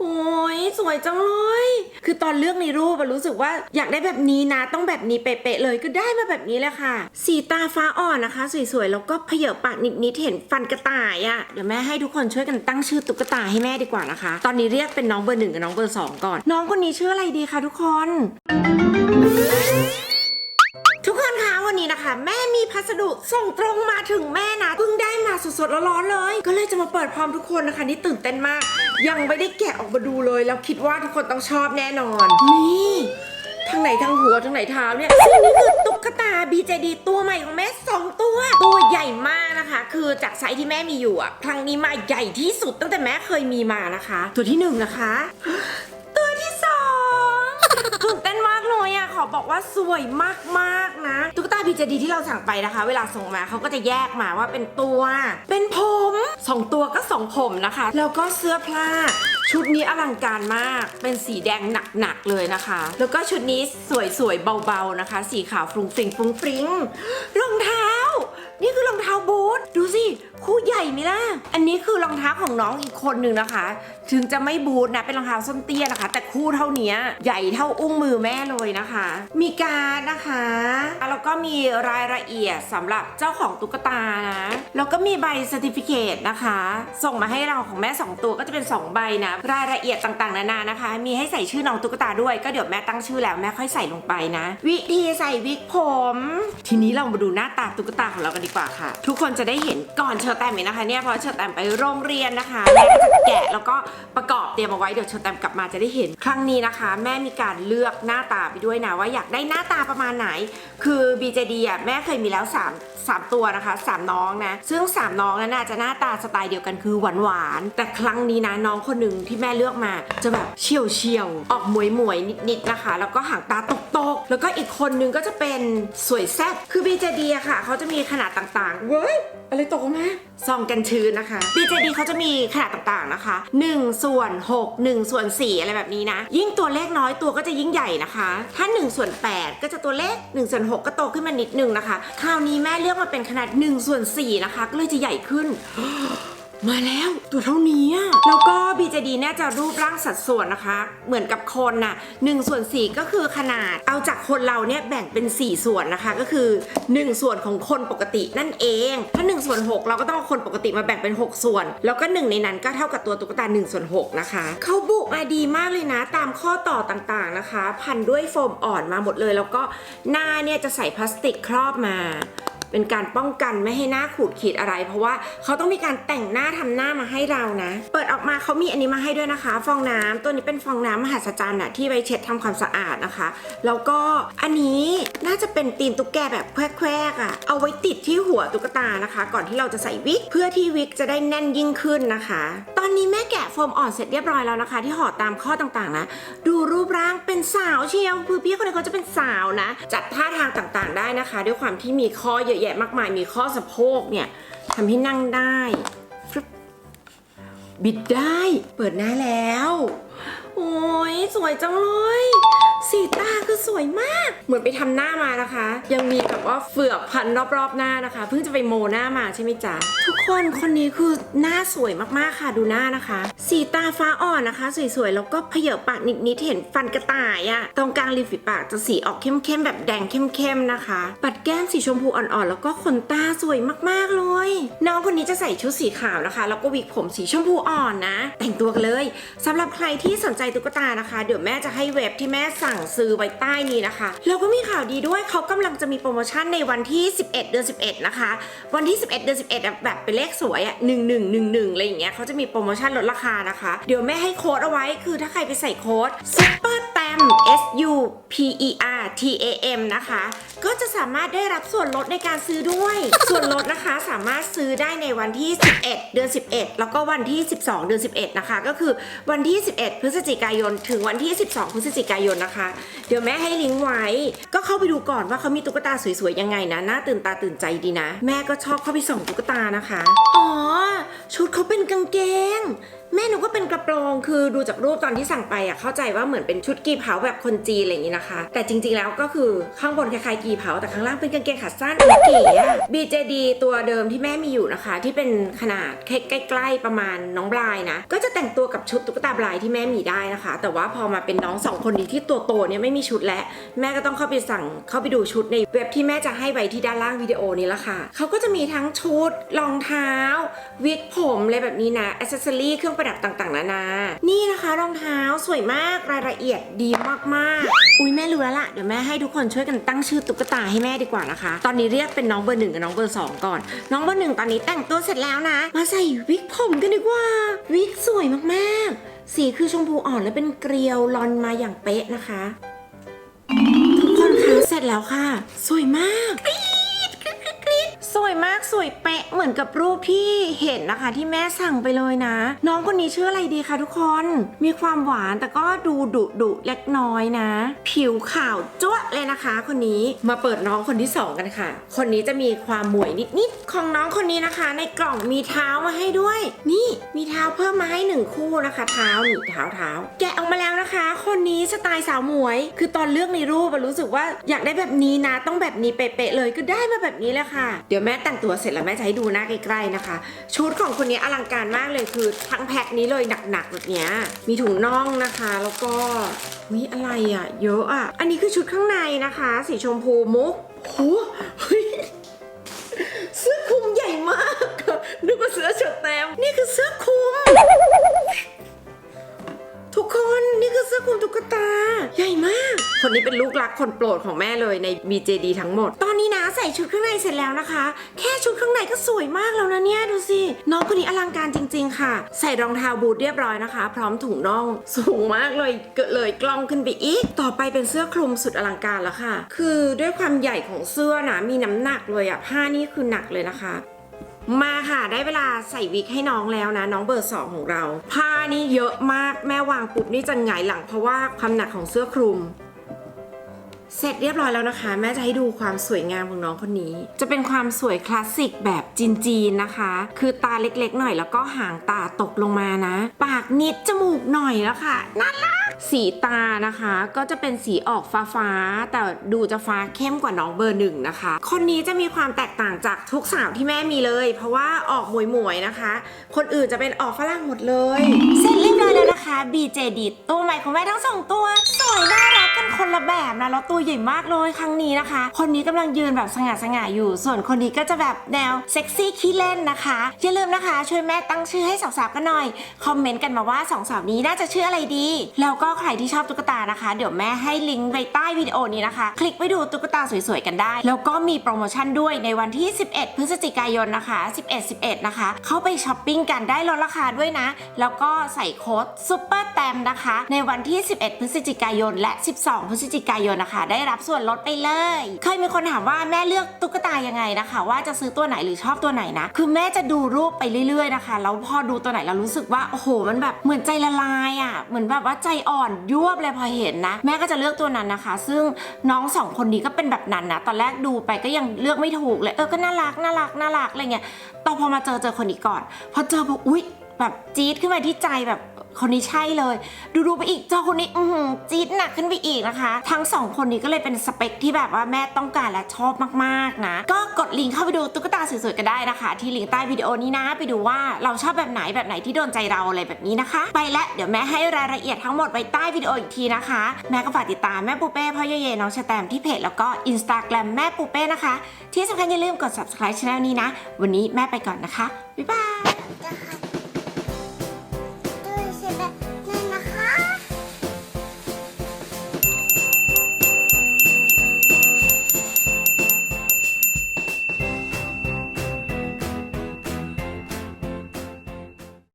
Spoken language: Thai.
โอ้ยสวยจังเลย คือตอนเลือกในรูปอะรู้สึกว่าอยากได้แบบนี้นะ ต้องแบบนี้เป๊ะๆเลยก็ได้มาแบบนี้แหละค่ะ สีตาฟ้าอ่อนนะคะ สวยๆ แล้วก็เพเยอปากนิดๆ เห็นฟันกระต่ายอะเดี๋ยวแม่ให้ทุกคนช่วยกันตั้งชื่อตุ๊กตาให้แม่ดีกว่านะคะ ตอนนี้เรียกเป็นน้องเบอร์หนึ่งกับน้องเบอร์สองก่อน น้องคนนี้ชื่ออะไรดีคะทุกคน คะแม่มีพัสดุส่งตรงมาถึงแม่นะเพิ่งได้มาสดๆร้อนๆเลย ก็เลยจะมาเปิดพร้อมทุกคนนะคะ นี่ตื่นเต้นมาก ยังไม่ได้แกะออกมาดูเลยแล้วคิดว่าทุกคนต้องชอบแน่นอน นี่ทางไหนทางหัวทางไหนเท้าเนี่ยซึ่งนี่คือตุ๊กตา BJD ตัวใหม่ของแม่สองตัว ตัวใหญ่มากนะคะ คือจากไซส์ที่แม่มีอยู่อะครั้งนี้มาใหญ่ที่สุดตั้งแต่แม่เคยมีมานะคะ ตัวที่หนึ่งนะคะ ตัวที่สองตื่นเต้นมากเลยอะขอบอกว่าสวยมากๆนะตุ๊กตา พีเจดีที่เราสั่งไปนะคะ เวลาส่งมาเขาก็จะแยกมาว่าเป็นตัว เป็นผมสองตัวก็สองผมนะคะ แล้วก็เสื้อผ้าชุดนี้อลังการมาก เป็นสีแดงหนักๆเลยนะคะ แล้วก็ชุดนี้สวยๆเบาๆนะคะ สีขาวฟรุ้งฟริ้งฟรุ้งฟริ้งรองเท้า มล่ะ อันนี้คือรองเท้าของน้องอีกคนหนึ่งนะคะ ถึงจะไม่บูทนะเป็นรองเท้าส้นเตี้ยนะคะ แต่คู่เท่านี้ใหญ่เท่าอุ้งมือแม่เลยนะคะ มีการดนะคะแล้วก็มีรายละเอียดสำหรับเจ้าของตุ๊กตานะแล้วก็มีใบสติฟิเคตนะคะ ส่งมาให้เราของแม่ 2 ตัวก็จะเป็น 2 ใบนะรายละเอียดต่างๆนานานะคะ มีให้ใส่ชื่อน้องตุ๊กตาด้วยก็เดี๋ยวแม่ตั้งชื่อแล้วแม่ค่อยใส่ลงไปนะ วิธีใส่วิกผม ทีนี้เรามาดูหน้าตาตุ๊กตาของเรากันดีกว่าค่ะ ทุกคนจะได้เห็นก่อนเชอร์แตมอีกนะคะเนี่ยเพราะเชอแตมไปโรงเรียนนะคะแม่ก็จะแกะแล้วก็ประกอบเตรียมเอาไว้เดี๋ยวเชอแตมกลับมาจะได้เห็น ครั้งนี้นะคะ แม่มีการเลือกหน้าตาไปด้วยนะว่าอยากได้หน้าตาประมาณไหน คือ BJD อะแม่เคยมีแล้ว 3 3 ตัวนะคะ 3 น้องนะ ซึ่ง 3 น้องนั้นน่าจะหน้าตาสไตล์เดียวกันคือหวานหวานแต่ครั้งนี้นะน้องคนหนึ่งที่แม่เลือกมาจะแบบเฉียวเฉียวออกหมวยหมวยนิดๆนะคะ แล้วก็หางตาตกตกๆแล้วก็อีกคนนึงก็จะเป็นสวยแซ่บคือ BJD อะค่ะ เขาจะมีขนาดต่างๆเว้ยอะไรตกออกมา ซองกันชื้นนะคะ BJD เขาจะมีขนาดต่างๆนะคะ 1 ส่วน 6 1 ส่วน 4 อะไรแบบนี้นะ ยิ่งตัวเลขน้อยตัวก็จะยิ่งใหญ่นะคะ ถ้า 1 ส่วน 8 ก็จะตัวเลข1ส่วน 6 ก็โตขึ้นมานิดนึงนะคะ คราวนี้แม่เลือกมาเป็นขนาด 1 ส่วน 4 นะคะ ก็เลยจะใหญ่ขึ้น มาแล้วตัวเท่านี้อะแล้วก็ BJD เนี่ยจะรูปร่างสัดส่วนนะคะ เหมือนกับคนน่ะ1ส่วน4ก็คือขนาด เอาจากคนเราเนี่ยแบ่งเป็น 4 ส่วนนะคะ ก็คือ 1 ส่วนของคนปกตินั่นเอง ถ้า1ส่วน6 เราก็ต้องเอาคนปกติมาแบ่งเป็น 6 ส่วน แล้วก็ 1 ในนั้นก็เท่ากับตัวตุ๊กตา1ส่วน6นะคะ เขาบุกมาดีมากเลยนะ ตามข้อต่อต่างๆนะคะ พันด้วยโฟมอ่อนมาหมดเลย แล้วก็หน้าเนี่ยจะใส่พลาสติกครอบมา เป็นการป้องกันไม่ให้หน้าขูดขีดอะไร เพราะว่าเขาต้องมีการแต่งหน้าทำหน้ามาให้เรานะ เปิดออกมาเขามีอันนี้มาให้ด้วยนะคะ ฟองน้ำตัวนี้เป็นฟองน้ำมหัศจรรย์อะที่ไว้เช็ดทำความสะอาดนะคะ แล้วก็อันนี้น่าจะเป็นตีนตุ๊กแกแบบแควกๆอะเอาไว้ติดที่หัวตุ๊กตานะคะ ก่อนที่เราจะใส่วิกเพื่อที่วิกจะได้แน่นยิ่งขึ้นนะคะ ตอนนี้แม่แกะโฟมอ่อนเสร็จเรียบร้อยแล้วนะคะ ที่ห่อตามข้อต่างๆนะ ดูรูปร่างเป็นสาวเชียวคือพี่คนนี้เขาจะเป็นสาวนะ จัดท่าทางต่างๆได้นะคะ ด้วยความที่มีข้อเยอะแยะมากมาย มีข้อสะโพกเนี่ยทำให้นั่งได้ บิดได้ เปิดหน้าแล้ว โอ้ยสวยจังเลย สีตาคือสวยมาก เหมือนไปทำหน้ามานะคะ ยังมีแบบว่าเฟือกพันรอบๆหน้านะคะ เพิ่งจะไปโมหน้ามาใช่ไหมจ๊ะ ทุกคนคนนี้คือหน้าสวยมากๆค่ะดูหน้านะคะ สีตาฟ้าอ่อนนะคะ สวยๆ แล้วก็เพเยอปากนิดๆเห็นฟันกระต่ายอะตรงกลางริมฝีปากจะสีออกเข้มๆแบบแดงเข้มๆนะคะ ปัดแก้มสีชมพูอ่อนๆ แล้วก็ขนตาสวยมากๆเลย น้องคนนี้จะใส่ชุดสีขาวนะคะ แล้วก็วิกผมสีชมพูอ่อนนะ แต่งตัวกันเลยสำหรับใครที่สนใจตุ๊กตานะคะ เดี๋ยวแม่จะให้เว็บที่แม่สั่ั่งซื้อไว้ใต้นี้นะคะ แล้วก็มีข่าวดีด้วยเขากำลังจะมีโปรโมชั่นในวันที่ 11 เดือน 11 นะคะ วันที่ 11 เดือน 11อะแบบเป็นเลขสวยอะ1111อะไรอย่างเงี้ยเขาจะมีโปรโมชั่นลดราคานะคะ เดี๋ยวแม่ให้โค้ดเอาไว้คือถ้าใครไปใส่โค้ดซิปเปอร์ tem s u p e r t a m นะคะ ก็จะสามารถได้รับส่วนลดในการซื้อด้วย ส่วนลดนะคะสามารถซื้อได้ในวันที่ 11 เดือน 11 แล้วก็วันที่ 12 เดือน 11 นะคะ ก็คือวันที่ 11 พฤศจิกายน ถึงวันที่ 12 พฤศจิกายนนะคะ เดี๋ยวแม่ให้ลิงก์ไว้ ก็เข้าไปดูก่อนว่าเขามีตุ๊กตาสวยๆ ยังไงนะ น่าตื่นตาตื่นใจดีนะ แม่ก็ชอบเข้าไปส่องตุ๊กตานะคะ อ๋อ ชุดเขาเป็นกางเกงแม่หนูก็เป็นกระโปรง คือดูจากรูปตอนที่สั่งไปอะเข้าใจว่าเหมือนเป็นชุดกีเผาแบบคนจีนอะไรอย่างนี้นะคะ แต่จริงๆแล้วก็คือข้างบนคล้ายๆกีเผาแต่ข้างล่างเป็นกางเกงขาสั้นเก๋อะ BJD ตัวเดิมที่แม่มีอยู่นะคะ ที่เป็นขนาดใกล้ๆประมาณน้องบลายนะ ก็จะแต่งตัวกับชุดตุ๊กตาบลายที่แม่มีได้นะคะ แต่ว่าพอมาเป็นน้องสองคนนี้ที่ตัวโตเนี่ยไม่มีชุดแล้วแม่ก็ต้องเข้าไปสั่งเข้าไปดูชุดในเว็บที่แม่จะให้ไว้ที่ด้านล่างวิดีโอนี้ละค่ะเขาก็จะมีทั้งชุดรองเท้า วิกผมอะไรแบบนี้นะอ c เซสซอรี่เครื่องประดับต่างๆนานานี่นะคะรองเท้าสวยมากรายละเอียดดีมากๆ อุ้ยแม่รู้แล้วล่ะ เดี๋ยวแม่ให้ทุกคนช่วยกันตั้งชื่อตุ๊กตาให้แม่ดีกว่านะคะ ตอนนี้เรียกเป็นน้องเบอร์หนึ่งกับน้องเบอร์สองก่อน น้องเบอร์หนึ่งตอนนี้แต่งตัวเสร็จแล้วนะ มาใส่วิกผมกันดีกว่า วิกสวยมากๆ สีคือชมพูอ่อนและเป็นเกลียวลอนมาอย่างเป๊ะนะคะ ทุกคนคะเสร็จแล้วค่ะ สวยมาก สวยมากสวยเป๊ะเหมือนกับรูปที่เห็นนะคะ ที่แม่สั่งไปเลยนะ น้องคนนี้ชื่ออะไรดีคะทุกคน มีความหวานแต่ก็ดูดุดุเล็กน้อยนะ ผิวขาวจ้วะเลยนะคะ คนนี้มาเปิดน้องคนที่สองกันค่ะ คนนี้จะมีความหมวยนิดๆของน้องคนนี้นะคะ ในกล่องมีเท้ามาให้ด้วย นี่มีเท้าเพิ่มมาให้หนึ่งคู่นะคะ เท้านี่เท้าเท้าแกะออกมาแล้วนะคะ คนนี้สไตล์สาวหมวย คือตอนเลือกในรูปรู้สึกว่าอยากได้แบบนี้นะ ต้องแบบนี้เป๊ะๆเลยก็ได้มาแบบนี้แหละค่ะเดี๋ยวแม่แต่งตัวเสร็จแล้วแม่จะให้ดูหน้าใกล้ๆนะคะ ชุดของคนนี้อลังการมากเลยคือทั้งแพ็คนี้เลยหนักๆแบบเนี้ยมีถุงน่องนะคะ แล้วก็มีอะไรอะเยอะอะอันนี้คือชุดข้างในนะคะ สีชมพูมุกโหเฮ้ยเสื้อคลุมใหญ่มากนึกว่าเสื้อเฉิดแตมนี่คือเสื้อคลุมทุกคนนี่คือเสื้อคลุมตุ๊กตา ใหญ่มาก คนนี้เป็นลูกรักคนโปรดของแม่เลยใน BJD ทั้งหมด ตอนนี้นะใส่ชุดข้างในเสร็จแล้วนะคะ แค่ชุดข้างในก็สวยมากแล้วนะเนี่ยดูสิ น้องคนนี้อลังการจริง ๆ ค่ะ ใส่รองเท้าบูทเรียบร้อยนะคะ พร้อมถุงน่อง สูงมากเลยเกิดเลยกล้องขึ้นไปอีก ต่อไปเป็นเสื้อคลุมสุดอลังการแล้วค่ะ คือด้วยความใหญ่ของเสื้อนะมีน้ำหนักเลยอะผ้านี่คือหนักเลยนะคะมาค่ะได้เวลาใส่วิกให้น้องแล้วนะ น้องเบอร์สองของเรา ผ้านี่เยอะมากแม่วางปุ๊บนี่จะหงายหลังเพราะว่าความหนักของเสื้อคลุม เสร็จเรียบร้อยแล้วนะคะ แม่จะให้ดูความสวยงามของน้องคนนี้ จะเป็นความสวยคลาสสิกแบบจีนๆนะคะ คือตาเล็กๆหน่อยแล้วก็หางตาตกลงมานะ ปากนิดจมูกหน่อยแล้วค่ะน่ารักสีตานะคะก็จะเป็นสีออกฟ้าๆแต่ดูจะฟ้าเข้มกว่าน้องเบอร์หนึ่งนะคะ คนนี้จะมีความแตกต่างจากทุกสาวที่แม่มีเลย เพราะว่าออกหมวยๆนะคะ คนอื่นจะเป็นออกฝรั่งหมดเลย เสร็จเรียบร้อยแล้วนะคะ BJD ตัวใหม่ของแม่ทั้งสองตัว สวยน่ารักกันคนละแบบนะ แล้วตัวใหญ่มากเลยครั้งนี้นะคะ คนนี้กำลังยืนแบบสง่าสง่าอยู่ ส่วนคนนี้ก็จะแบบแนวเซ็กซี่ขี้เล่นนะคะ อย่าลืมนะคะ ช่วยแม่ตั้งชื่อให้สาวๆกันหน่อย คอมเมนต์กันมาว่าสองสาวนี้น่าจะชื่ออะไรดี แล้วก็ใครที่ชอบตุ๊กตานะคะ เดี๋ยวแม่ให้ลิงก์ไว้ใต้วิดีโอนี้นะคะ คลิกไปดูตุ๊กตาสวยๆกันได้ แล้วก็มีโปรโมชั่นด้วยในวันที่ 11 พฤศจิกายนนะคะ 11 11 นะคะ เข้าไปช้อปปิ้งกันได้ลดราคาด้วยนะ แล้วก็ใส่โค้ดซุปเปอร์แตมนะคะ ในวันที่ 11 พฤศจิกายน และ 12 พฤศจิกายนนะคะ ได้รับส่วนลดไปเลย เคยมีคนถามว่าแม่เลือกตุ๊กตายังไงนะคะ ว่าจะซื้อตัวไหนหรือชอบตัวไหนนะ คือแม่จะดูรูปไปเรื่อยๆนะคะ แล้วพอดูตัวไหนเรารู้สึกว่า โอ้โห มันแบบเหมือนใจละลายอะ เหมือนแบบว่าใจอ่อนยวบเลยพอเห็นนะ แม่ก็จะเลือกตัวนั้นนะคะ ซึ่งน้องสองคนนี้ก็เป็นแบบนั้นนะ ตอนแรกดูไปก็ยังเลือกไม่ถูกเลย เออ ก็น่ารัก น่ารัก น่ารัก อะไรเงี้ยแตอพอมาเจอเจอคนนี้ก่อน พอเจอบอกอุ๊ยแบบจี๊ดขึ้นมาที่ใจแบบ คนนี้ใช่เลย ดูดูไปอีกเจอคนนี้อืจี๊ดหนักขึ้นไปอีกนะคะ ทั้งสองคนนี้ก็เลยเป็นสเปคที่แบบว่าแม่ต้องการและชอบมากๆนะ ก็กดลิงก์เข้าไปดูตุ๊กตาสวยๆกันได้นะคะ ที่ลิงก์ใต้วิดีโอนี้นะ ไปดูว่าเราชอบแบบไหนแบบไหนที่โดนใจเราอะไรแบบนี้นะคะ ไปและเดี๋ยวแม่ให้รายละเอียดทั้งหมดไว้ใต้วิดีโออีกทีนะคะ แม่ก็ฝากติดตามแม่ปูเป้พ่อเยเยน้องชแตมที่เพจแล้วก็อินสตาแกรมแม่ปูเป้นะคะ ที่สำคัญอย่าลืมกด subscribe ช่องนี้นะ วันนี้แม่ไปก่อนนะคะบ๊ายบาย